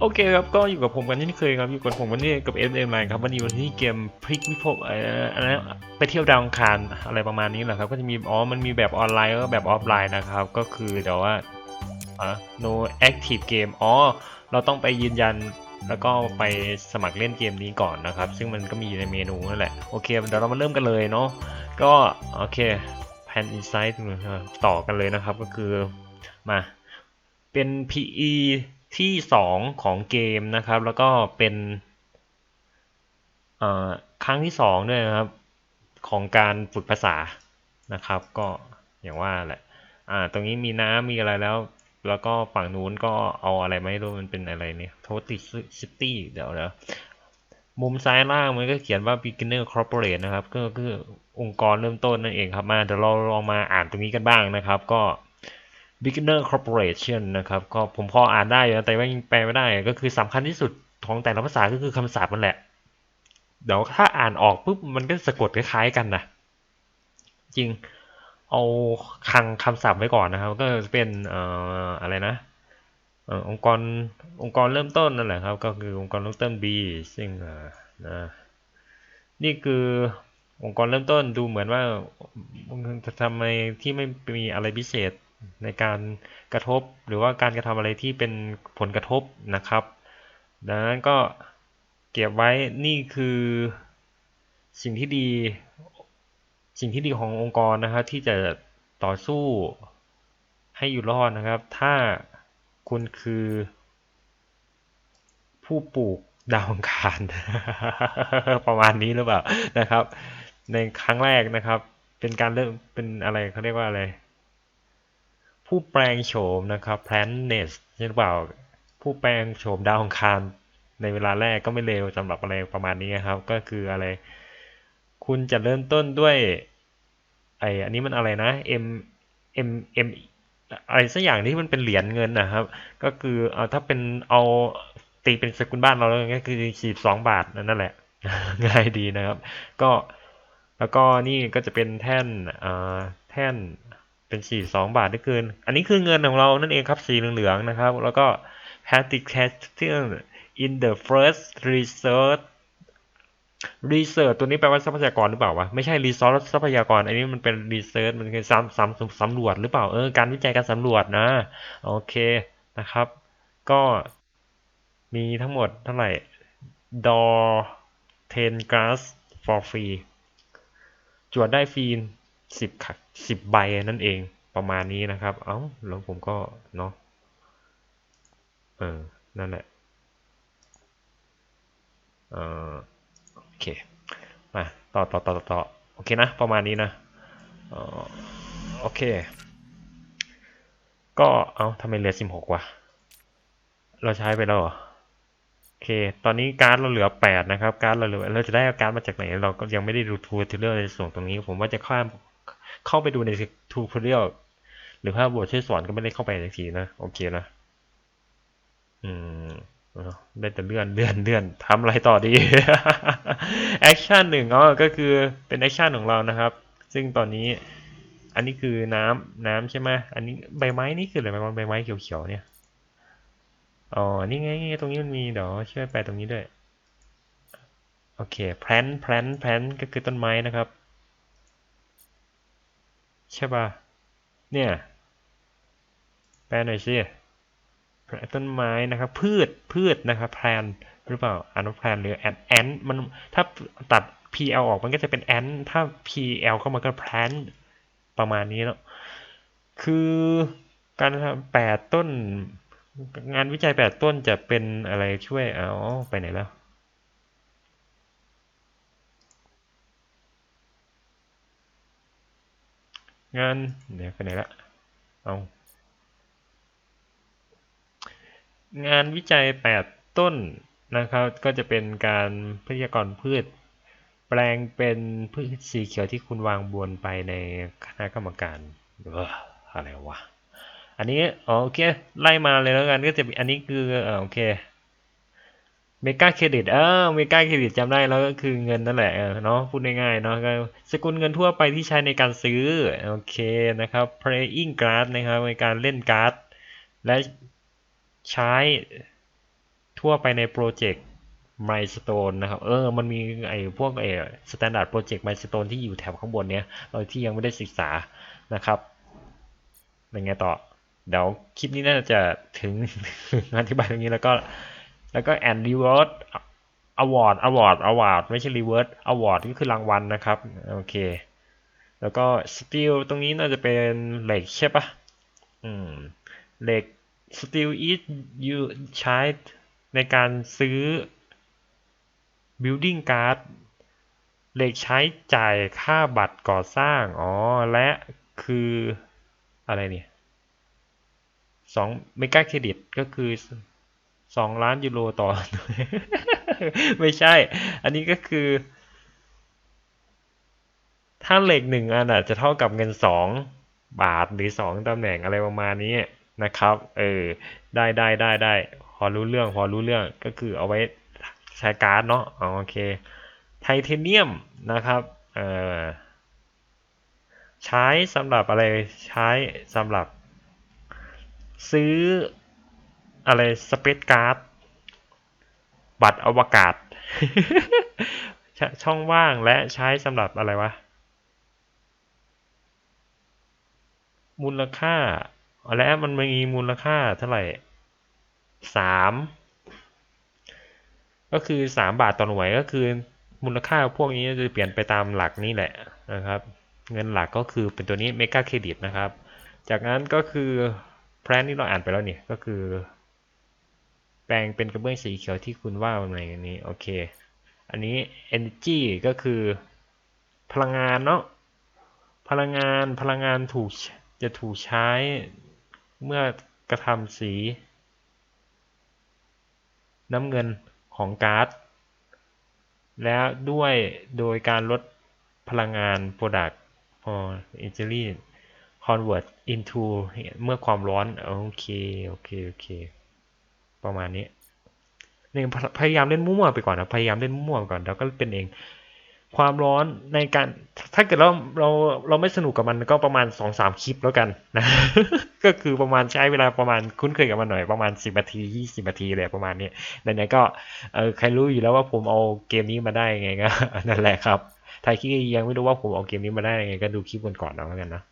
โอเคครับ ก็อยู่กับผมกันที่เคยครับ อยู่กับผมวันนี้กับ FM ไลน์ครับ วันนี้วันที่เกมพลิกวิภพเอ่ออะไรไปเที่ยวดาวอังคารอะไรประมาณนี้แหละครับ ก็จะมี อ๋อ มันมีแบบออนไลน์แล้วก็แบบออฟไลน์นะครับ ก็คือเดี๋ยวว่าอะ no active game อ๋อ เราต้องไปยืนยันแล้วก็ไปสมัครเล่นเกมนี้ก่อนนะครับ ซึ่งมันก็มีในเมนูนั่นแหละ โอเค เดี๋ยวเรามาเริ่มกันเลยเนาะ ก็ โอเค Pan Insight ต่อกันเลยนะครับ ก็คือ มา เป็น PE ที่ 2 ของเกมนะครับ แล้วก็เป็นครั้งที่ 2 ด้วยนะครับ ของการฝึกภาษานะครับ ก็อย่างว่าแหละอ่าตรงนี้มีน้ำมีอะไรแล้ว แล้วก็ฝั่งนู้นก็เอาอะไรไม่รู้มันเป็นอะไรเนี่ยโทติซิตี้เดี๋ยวนะมุมซ้ายล่างมันก็เขียนว่า beginner corporate นะครับ ก็คือองค์กรเริ่มต้นนั่นเองครับมาเดี๋ยวเราลองมาอ่านตรงนี้กันบ้างนะครับ ก็ beginner corporation นะครับ ก็ผมพออ่านได้อยู่แต่ว่ายังแปลไม่ได้ ก็คือสำคัญที่สุดของแต่ละภาษาก็คือคำศัพท์มันแหละ เดี๋ยวถ้าอ่านออกปุ๊บมันก็สะกดคล้ายๆกันนะ จริง เอาคังคำศัพท์ไว้ก่อนนะครับ ก็จะเป็นเอ่ออะไรนะองค์กรองค์กรเริ่มต้นนั่นแหละครับ ก็คือองค์กรเริ่มต้น B ซึ่งนะนี่คือองค์กรเริ่มต้นดูเหมือนว่าจะทำไมที่ไม่มีอะไรพิเศษ ในการกระทบหรือว่าการกระทำอะไรที่เป็นผลกระทบนะครับ ดังนั้นก็เก็บไว้นี่คือสิ่งที่ดี สิ่งที่ดีขององค์กรนะครับ ที่จะต่อสู้ให้อยู่รอดนะครับ ถ้าคุณคือ ผู้ปลูกดาวอังคารประมาณนี้หรือเปล่านะครับ ในครั้งแรกนะครับ เป็นการเริ่มเป็นอะไรเขาเรียกว่าอะไร ผู้แปลงโฉมนะครับ planet ใช่หรือเปล่า ผู้แปลงโฉมดาวอังคารในเวลาแรกก็ไม่เลวสำหรับอะไรประมาณนี้ครับ ก็คืออะไร คุณจะเริ่มต้นด้วยไออันนี้มันอะไรนะ M M M อะไรสักอย่างที่มันเป็นเหรียญเงินนะครับ ก็คือเอาถ้าเป็นเอาตีเป็นสกุลบ้านเราแล้วก็คือสี่สองบาทนั่นแหละ ง่ายดีนะครับ ก็แล้วก็นี่ก็จะเป็นแท่นอ่าแท่น เป็นสี่สองบาทนี่คืออันนี้คือเงินของเรานั่นเองครับสีเหลืองๆนะครับ แล้วก็ p a t i c a s t i n in the first research research ตัวนี้แปลว่าทรัพยากรหรือเปล่าวะ ไม่ใช่ resource ทรัพยากร อันนี้มันเป็น research มันคือซ้ำซ้ำสำรวจหรือเปล่า เออ การวิจัยการสำรวจนะ โอเคนะครับ ก็มีทั้งหมดเท่าไหร่ door 10 glass for free จวดได้ฟรี สิบสิบใบนั่นเองประมาณนี้นะครับ เอ้าแล้วผมก็เนาะเออ นั่นแหละเออโอเค มา ต่อต่อต่อต่อต่อโอเคนะ ประมาณนี้นะเออโอเค ก็ เอ้าทำไมเหลือสิบหกวะ เราใช้ไปแล้วเหรอ โอเค ตอนนี้การ์ดเราเหลือแปดนะครับ การ์ดเราเหลือ เราจะได้การ์ดมาจากไหน เราก็ยังไม่ได้ดูทูทิลเลอร์ในส่วนตรงนี้ ผมว่าจะข้าม เข้าไปดูในทูทิลเลอร์หรือภาพบทช่วยสอนก็ไม่ได้เข้าไปในทีนะ โอเคนะ อืมได้แต่เลื่อนเลื่อนเลื่อนทำอะไรต่อดีแอคชั่นหนึ่งอ๋อก็คือเป็นแอคชั่นของเรานะครับ ซึ่งตอนนี้ อันนี้คือน้ำน้ำใช่ไหมอันนี้ใบไม้นี่คืออะไรใบไม้เขียวๆเนี่ยอ๋อนี่ไงตรงนี้มันมีเดี๋ยวช่วยแปลตรงนี้ด้วยโอเคแพลนแพลนแพลนก็คือต้นไม้นะครับ ใช่ป่ะ เนี่ย แปลหน่อยสิต้นไม้นะครับ พืชพืชนะครับแพลนหรือเปล่าอนว่าแพลนหรือแอนแอนมันถ้าตัด pl ออกมันก็จะเป็นแอนถ้า pl เข้ามาก็แพลนประมาณนี้แล้วคือการทำแปดต้น งานวิจัยแปดต้นจะเป็นอะไรช่วยเอาไปไหนแล้ว งานเดี๋ยวไปไหนละเอางานวิจัย 8 ต้นนะครับก็จะเป็นการพยากรณ์พืช แปลงเป็นพืชสีเขียวที่คุณวางบวนไปในคณะกรรมการเอออะไรวะอันนี้โอเคไล่มาเลยแล้วกันก็จะอันนี้คือโอเค เมกาเครดิตเออเมกาเครดิตจำได้แล้วก็คือเงินนั่นแหละเนาะพูดง่ายๆเนาะก็สกุลเงินทั่วไปที่ใช้ในการซื้อ โอเคนะครับ playing card นะครับในการเล่นการ์ด และใช้ทั่วไปในโปรเจกต์ Milestone นะครับ เออ มันมีไอ้พวกไอ้ Standard Project Milestone ที่อยู่แถบข้างบนเนี้ยโดยที่ยังไม่ได้ศึกษานะครับเป็นไงต่อ เดี๋ยวคลิปนี้น่าจะถึงอธิบายตรงนี้แล้วก็ แล้วก็ and reward award award award ไม่ใช่ reward award ก็คือรางวัลนะครับ โอเค แล้วก็ steel ตรงนี้น่าจะเป็นเหล็กใช่ปะอืม เหล็ก steel is you ใช้ในการซื้อ building card เหล็กใช้จ่ายค่าบัตรก่อสร้าง อ๋อ และคืออะไรเนี่ยสองเมกาเครดิตก็คือ สองล้านยูโรต่อ ไม่ใช่ อันนี้ก็คือ ถ้าเหล็กหนึ่งอันอะ จะเท่ากับเงินสองบาทหรือสองตำแหน่งอะไรประมาณนี้นะครับ เออ ได้ได้ได้ได้พอรู้เรื่องพอรู้เรื่องก็คือเอาไว้ใช้การ์ดเนาะโอเค ไทเทเนียมนะครับ เออใช้สำหรับอะไรใช้สำหรับ ซื้อ อะไรสเปซการ์ดบัตรอวกาศ ช่องว่างและใช้สำหรับอะไรวะ มูลค่า และมันมีมูลค่าเท่าไหร่สามก็คือสามบาทต่อหน่วยก็คือมูลค่าพวกนี้จะเปลี่ยนไปตามหลักนี้แหละนะครับ เงินหลักก็คือเป็นตัวนี้เมกาเครดิตนะครับ จากนั้นก็คือแพลนที่เราอ่านไปแล้วเนี่ยก็คือ แปลงเป็นกระเบื้องสีเขียวที่คุณว่าอะไรอย่างนี้โอเค อันนี้ energy ก็คือ พลังงานเนาะพลังงานพลังงานถูกจะถูกใช้เมื่อกระทำสี น้ำเงินของก๊าซและด้วยโดยการลดพลังงาน Product for Energy Convert into เมื่อความร้อน โอเค โอเค โอเค ประมาณนี้หนึ่งพยายามเล่นมั่วไปก่อนนะพยายามเล่นมั่วก่อนแล้วก็เป็นเอง ความร้อนในการถ้าเกิดเราเราเราไม่สนุกกับมันก็ประมาณสองสามคลิปแล้วกันนะก็คือประมาณใช้เวลาประมาณคุ้นเคยกับมันหน่อยประมาณสิบนาทียี่สิบนาทีเลยประมาณนี้ดังนั้ก็เออใครรู้อยู่แล้วว่าผมเอาเกมนี้มาได้ไงก็นั่นแหละครับใครที่ยังไม่รู้ว่าผมเอาเกมนี้มาได้ยังไงก็ดูคลิปก่อนๆแล้วกันนะ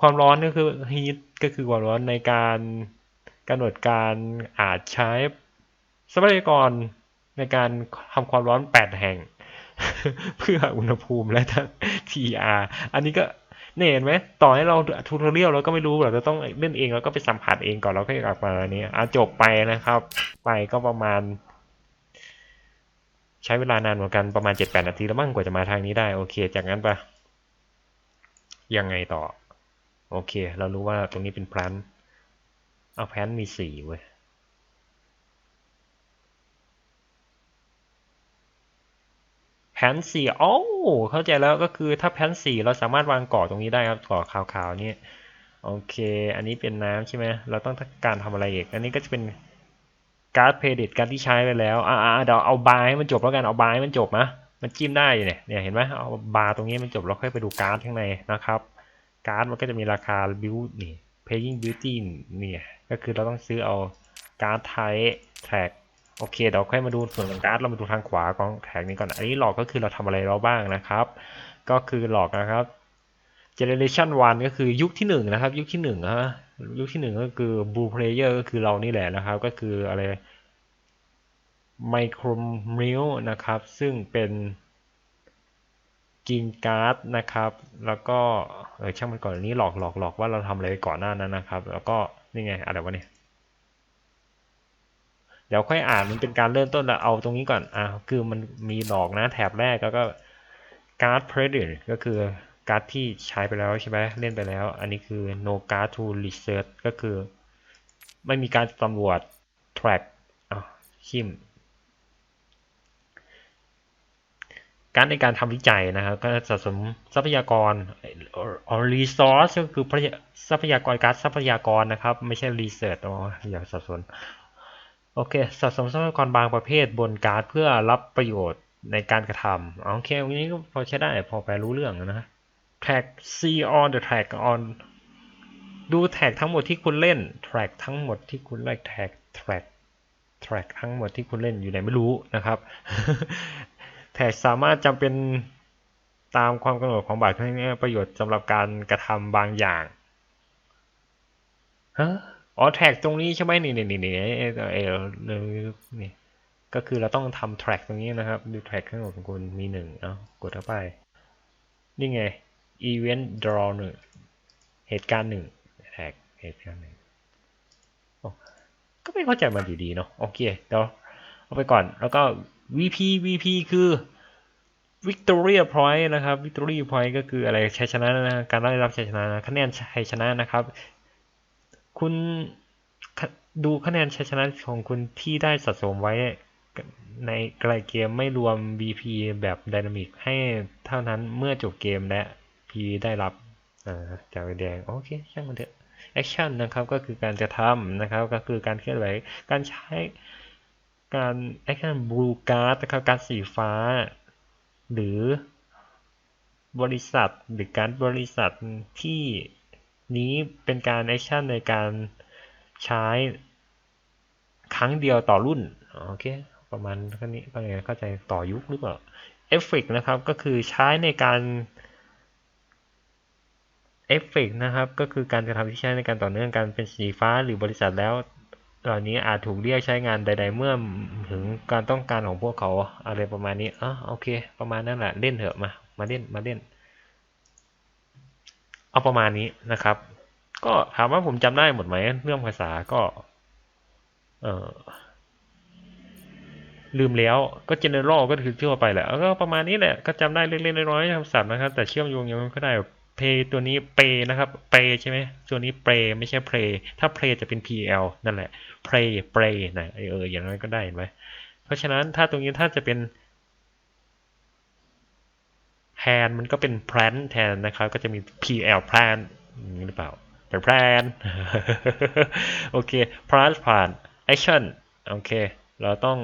ความร้อนก็คือฮีทก็คือความร้อนในการ กำหนดการอาจใช้ทรัพยากรในการทำความร้อนแปดแห่ง เพื่ออุณหภูมิและ TR อันนี้ก็เนี่ยเห็นไหมต่อให้เราทูทอเรียลเราก็ไม่รู้เราจะต้องเล่นเองเราก็ไปสัมผัสเองก่อนเราก็อยากมาอันนี้อะจบไปนะครับ ไปก็ประมาณ ใช้เวลานานเหมือนกันประมาณเจ็ดแปดนาทีแล้วมั่งกว่าจะมาทางนี้ได้ โอเค จากนั้นปะยังไงต่อ โอเค เรารู้ว่าตรงนี้เป็นพลัน เอาแพนมีสี่เว้ยแผนสี่โอ้เข้าใจแล้วก็คือถ้าแผนสี่เราสามารถวางเกาะตรงนี้ได้ครับเกาะขาวๆนี่โอเค อันนี้เป็นน้ำใช่ไหมเราต้องการทำอะไรอีก อันนี้ก็จะเป็นการ์ดเพดิตการที่ใช้ไปแล้วอ่าเดี๋ยวเอาบาร์ให้มันจบแล้วกันเอาบาร์ให้มันจบนะมันจิ้มได้เนี่ยเนี่ยเห็นไหมเอาบาร์ตรงนี้มันจบแล้วค่อยไปดูการ์ดข้างในนะครับ การ์ดมันก็จะมีราคาบิวนี่ paying beauty เนี่ย ก็คือเราต้องซื้อเอาการ์ดไทแท็กโอเคเดี๋ยวค่อยมาดูส่วนของการ์ดเรามาดูทางขวาของแท็กนี้ก่อน อันนี้หลอกก็คือเราทำอะไรเราบ้างนะครับ ก็คือหลอกนะครับ generation 1 ก็คือยุคที่1นะครับ ยุคที่1ฮะยุคที่ 1 ก็คือ blue player ก็คือเรานี่แหละนะครับ ก็คืออะไร micro m i l นะครับ ซึ่งเป็น กินการ์ดนะครับ แล้วก็เออช่างมันก่อนนี้หลอกหลอกหลอกว่าเราทำอะไรไปก่อนหน้านั้นนะครับ แล้วก็นี่ไงอะไรวะเนี่ยเดี๋ยวค่อยอ่านมันเป็นการเริ่มต้นแล้วเอาตรงนี้ก่อนอะคือมันมีหลอกนะแถบแรกแล้วก็การ์ด credit ก็คือการ์ดที่ใช้ไปแล้วใช่ไหมเล่นไปแล้ว อันนี้คือ no card to research ก็คือ ไม่มีการสำรวจ track อะชิม การในการทำวิจัยนะครับก็สะสมทรัพยากร resource ก็คือทรัพยากรการทรัพยากรนะครับ ไม่ใช่ research อ๋ออย่าสับสนโอเคสะสมทรัพยากรบางประเภทบนการ์ดเพื่อรับประโยชน์ในการกระทำโอเควันนี้ก็พอใช้ได้พอแปรู้เรื่องนะ track see on the track on ดูแท็กทั้งหมดที่คุณเล่น แท็กทั้งหมดที่คุณเล่นแท็กแท็กแท็กทั้งหมดที่คุณเล่นอยู่ไหนไม่รู้นะครับ แท็กสามารถจำเป็นตามความกำหนดของบาทเพื่อให้ประโยชน์สำหรับการกระทำบางอย่างฮะอ๋อแท็กตรงนี้ใช่ไหมนี่นี่นี่นี่เออเออนี่ก็คือเราต้องทำแท็กตรงนี้นะครับ ดูแท็กทั้งหมดของคุณมีหนึ่งเอากดเข้าไป นี่ไง event draw หนึ่งเหตุการณ์หนึ่งแท็กเหตุการณ์หนึ่งก็ไม่เข้าใจมันอยู่ดีเนาะโอเคเดี๋ยวเอาไปก่อนแล้วก็ VP VP คือ Victory Point นะครับ Victory Point ก็คืออะไรชัยชนะนะการได้รับชัยชนะคะแนนชัยชนะนะครับ คุณดูคะแนนชัยชนะของคุณที่ได้สะสมไว้ในไกลเกมไม่รวม BP แบบไดนามิกให้เท่านั้นเมื่อจบเกมและ P ได้รับจากใบแดงโอเคช่างมันเถอะแอคชั่นนะครับก็คือการจะทำนะครับก็คือการเคลื่อนไหวการใช้ การแอคชั่นบลูการ์ดนะครับการสีฟ้า หรือบริษัทหรือการบริษัทที่นี้เป็นการแอคชั่นในการใช้ครั้งเดียวต่อรุ่นโอเคประมาณแค่นี้ก็เลยเข้าใจต่อยุคหรือเปล่าเอฟเฟกนะครับก็คือใช้ในการเอฟเฟกนะครับก็คือการกระทำที่ใช้ในการต่อเนื่องกันเป็นสีฟ้าหรือบริษัทแล้ว เหล่านี้อาจถูกเรียกใช้งานใด ๆ เมื่อถึงการต้องการของพวกเขาอะไรประมาณนี้อ๋อโอเค ประมาณนั้นแหละเล่นเถอะมา มาเล่นมาเล่น เอาประมาณนี้นะครับ ก็ถามว่าผมจำได้หมดไหมเรื่องภาษาก็ เออลืมแล้วก็ general ก็คือทั่วไปแหละก็ประมาณนี้แหละก็จำได้เล็กๆน้อยๆคำศัพท์นะครับ แต่เชื่อมโยงยังก็ได้ เพตัวนี้เปนะครับเปใช่ไหมตัวนี้เปไม่ใช่เพลถ้าเพลจะเป็น pl นั่นแหละเพลเปนะเอออย่างนั้นก็ได้เห็นไหมเพราะฉะนั้นถ้าตรงนี้ถ้าจะเป็นแทนมันก็เป็น plan แทนนะครับ ก็จะมี pl plan อย่างนี้หรือเปล่าแต่ plan โอเค plan ผ่าน action โอเค เราต้อง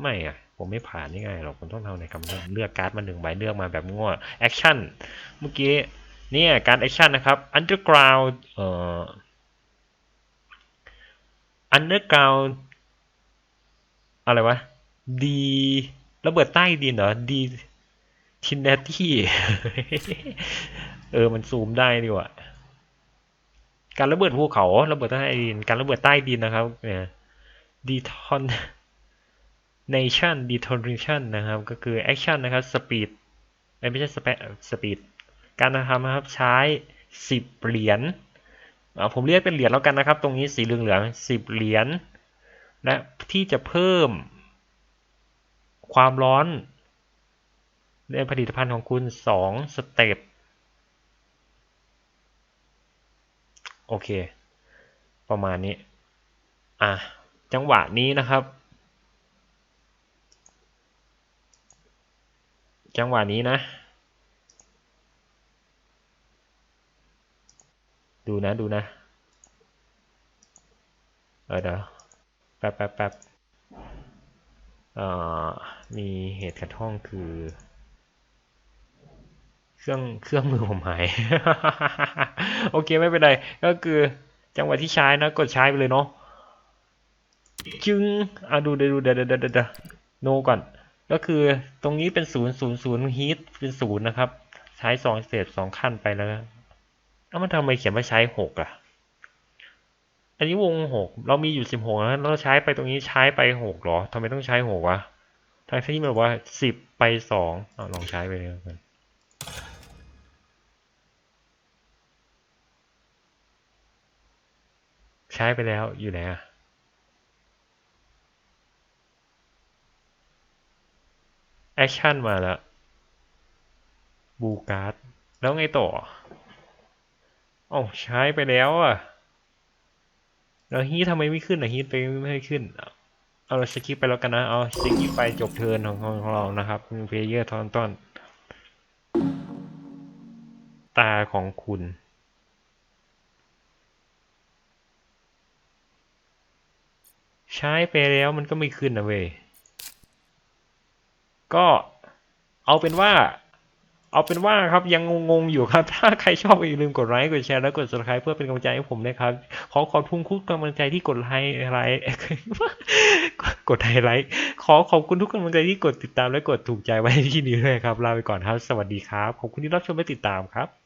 ไม่อะผมไม่ผ่านนี่ไงหรอกผมต้องทำในคำเลือกการ์ดมาหนึ่งใบเลือกมาแบบง่วแอคชั่นเมื่อกี้ เนี่ยการแอคชั่นนะครับ underground เอ่อ underground อะไรวะดีระเบิดใต้ดินเหรอดีทินเนตี้เออมันซูมได้ดีว่ะการระเบิดภูเขาระเบิดใต้ดิน การระเบิดใต้ดินนะครับเนี่ยดีทอน nation detonation นนะครับ ก็คือ action นนะครับ speed ไม่ใช่ speed การทำนะครับใช้ 10 เหรียญผมเรียกเป็นเหรียญแล้วกันนะครับ ตรงนี้สีเหลืองเหลือง10เหรียญและที่จะเพิ่ม ความร้อนในผลิตภัณฑ์ของคุณ 2 สเต็ปโอเค ประมาณนี้ อะ จังหวะนี้นะครับ จังหวะนี้นะ ดูนะดูนะ เออเดี๋ยวแป๊บแป๊บแป๊บอ่ามีเหตุขัดข้องคือ เครื่องเครื่องมือผมหาย โอเคไม่เป็นไร ก็คือจังหวะที่ใช้นะกดใช้ไปเลยเนาะจึงอะดูเดี๋ยวดูเดี๋ยวเดี๋ยวเดี๋ยวโนก่อน ก็คือตรงนี้เป็นศูนย์ศูนย์ศูนย์ฮีทเป็นศูนย์นะครับ ใช้สองเศษสองขั้นไปแล้ว แล้วมันทำไมเขียนว่าใช้หกอะ อันนี้วงหกเรามีอยู่สิบหกแล้วเราใช้ไปตรงนี้ใช้ไปหกหรอทำไมต้องใช้หกวะทั้งที่แบบว่าสิบไปสองอลองใช้ไปเลยกันใช้ไปแล้วอยู่ไหนอะแอคชั่นมาแล้วบูการ์ดแล้วไงต่อ อ๋อใช้ไปแล้วอะแล้วฮีททำไมไม่ขึ้นอะฮีทไปไม่ให้ขึ้น เอาเราสกิปไปแล้วกันนะ เอาสกิปไปจบเทิร์นของของเรานะครับเพลเยอร์ทอนต้น ตาของคุณใช้ไปแล้วมันก็ไม่ขึ้นนะเว้ย ก็เอาเป็นว่า เอาเป็นว่าครับยังงงๆอยู่ครับ ถ้าใครชอบก็อย่าลืมกดไลค์กดแชร์และกด subscribe เพื่อเป็นกำลังใจให้ผมนะครับ ขอขอบคุณทุกกำลังใจที่กดไลค์ไลค์กดไฮไลท์ขอขอบคุณทุกกำลังใจที่กดติดตามและกดถูกใจไว้ที่นี้ด้วยครับลาไปก่อนครับ สวัสดีครับขอบคุณที่รับชมและติดตามครับ